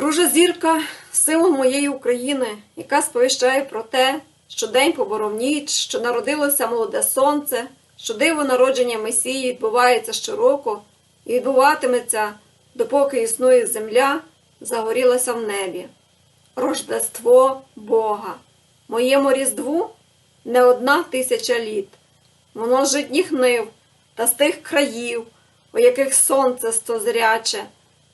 Ружа зірка символ моєї України, яка сповіщає про те, що день поборов ніч, що народилося молоде сонце, що диво народження Месії відбувається щороку і відбуватиметься, допоки існує земля, загорілася в небі. Рождество Бога. Моєму різдву не одна тисяча літ. Воно житніх нив та з тих країв, у яких сонце стозряче,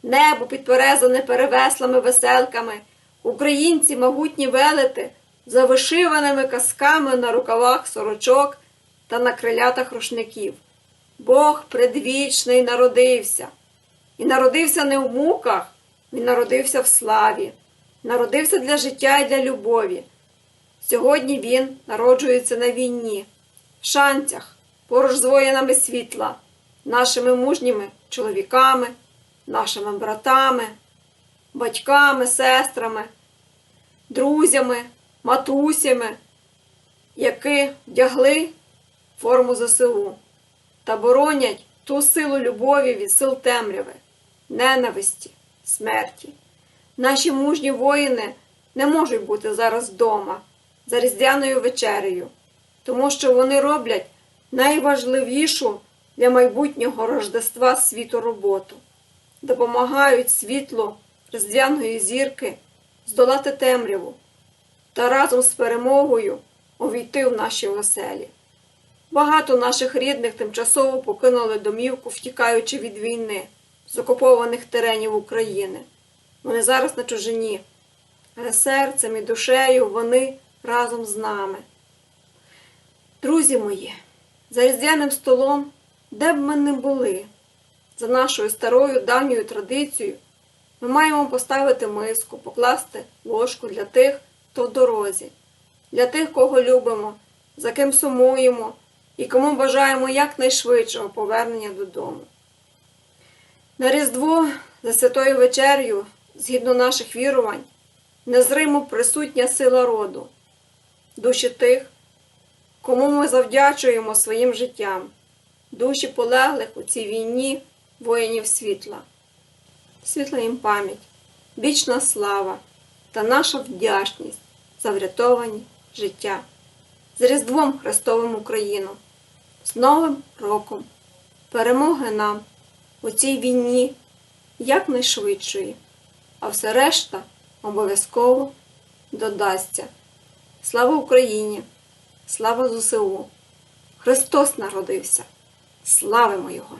небо підперезане перевеслими веселками, українці могутні велети за вишиваними казками на рукавах сорочок та на крилятах рушників. Бог предвічний народився. І народився не в муках, він народився в славі, народився для життя і для любові. Сьогодні він народжується на війні, в шанцях, поруч з воїнами світла, нашими мужніми чоловіками, нашими братами, батьками, сестрами, друзями, матусями, які вдягли форму ЗСУ та боронять ту силу любові від сил темряви, ненависті, смерті. Наші мужні воїни не можуть бути зараз вдома за різдвяною вечерею, тому що вони роблять найважливішу для майбутнього Рождества світу роботу, допомагають світлу різдвяної зірки здолати темряву та разом з перемогою увійти в наші оселі. Багато наших рідних тимчасово покинули домівку, втікаючи від війни з окупованих теренів України. Вони зараз на чужині, але серцем і душею вони разом з нами. Друзі мої, за різдвяним столом, де б ми не були, за нашою старою давньою традицією, ми маємо поставити миску, покласти ложку для тих, хто в дорозі, для тих, кого любимо, за ким сумуємо і кому бажаємо якнайшвидшого повернення додому. На Різдво за святою вечерю, згідно наших вірувань, незримо присутня сила роду, душі тих, кому ми завдячуємо своїм життям, душі полеглих у цій війні воїнів світла. Світла їм пам'ять, вічна слава та наша вдячність за врятовані життя. З Різдвом Христовим Україну, з Новим роком, перемоги нам у цій війні якнайшвидшої, а все решта обов'язково додасться. Слава Україні! Слава ЗСУ! Христос народився! Славимо Його!